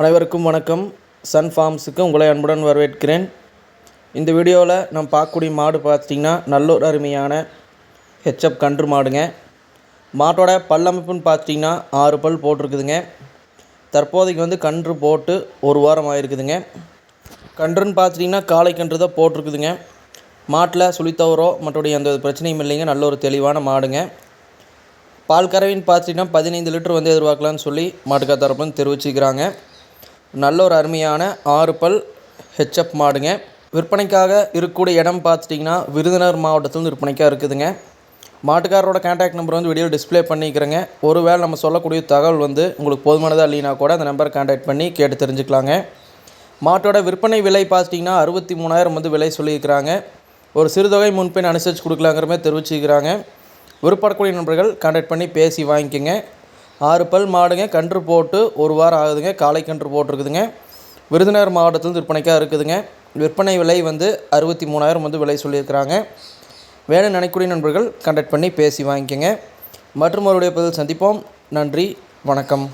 அனைவருக்கும் வணக்கம். சன் ஃபார்ம்ஸுக்கு உங்களை அன்புடன் வரவேற்கிறேன். இந்த வீடியோவில் நம்ம பார்க்கக்கூடிய மாடு பார்த்திங்கன்னா நல்ல ஒரு அருமையான ஹெச்எப் கன்று மாடுங்க. மாட்டோட பல்லமைப்புன்னு பார்த்திங்கன்னா ஆறு பல் போட்டிருக்குதுங்க. தற்போதைக்கு வந்து கன்று போட்டு ஒரு வாரம் ஆயிருக்குதுங்க. கன்றுன்னு பார்த்துட்டிங்கன்னா காளை கன்று தான் போட்டிருக்குதுங்க. மாட்டில் சுழித்தவரோ மற்றபடி எந்த பிரச்சனையும் இல்லைங்க. நல்ல ஒரு தெளிவான மாடுங்க. பால் கறவைன்னு பார்த்துட்டிங்கன்னா பதினைந்து லிட்டர் வந்து எதிர்பார்க்கலான்னு சொல்லி மாட்டுக்கார் தரப்புன்னு தெரிவிச்சுக்கிறாங்க. நல்ல ஒரு அருமையான ஆறு பல் ஹெச்எப் மாடுங்க. விற்பனைக்காக இருக்கக்கூடிய இடம் பார்த்துட்டிங்கன்னா விருதுநகர் மாவட்டத்தில் விற்பனைக்காக இருக்குதுங்க. மாட்டுக்காரரோட கான்டாக்ட் நம்பர் வந்து வீடியோ டிஸ்ப்ளே பண்ணிக்கிறேங்க. ஒருவேளை நம்ம சொல்லக்கூடிய தகவல் வந்து உங்களுக்கு போதுமானதாக இல்லைனா கூட அந்த நம்பரை கான்டாக்ட் பண்ணி கேட்டு தெரிஞ்சுக்கலாங்க. மாட்டோட விற்பனை விலை பார்த்துட்டிங்கன்னா அறுபத்தி மூணாயிரம் வந்து விலை சொல்லியிருக்கிறாங்க. ஒரு சிறுதொகை முன்பின் அனுசரித்து கொடுக்கலாங்கிற மாதிரி தெரிவிச்சுக்கிறாங்க விருப்பப்படக்கூடிய நண்பர்கள் கான்டாக்ட் பண்ணி பேசி வாங்கிக்கோங்க. ஆறு பல் மாடுங்க கன்று போட்டு ஒரு வாரம் ஆகுதுங்க. காலை கன்று போட்டிருக்குதுங்க. விருதுநகர் மாவட்டத்தில் விற்பனைக்காக இருக்குதுங்க. விற்பனை விலை வந்து அறுபத்தி மூணாயிரம் வந்து விலை சொல்லியிருக்கிறாங்க. வேணும் நினைக்கூடிய நண்பர்கள் கண்டக்ட் பண்ணி பேசி வாங்கிக்கோங்க. மற்றும் அவருடைய பதில் சந்திப்போம். நன்றி வணக்கம்.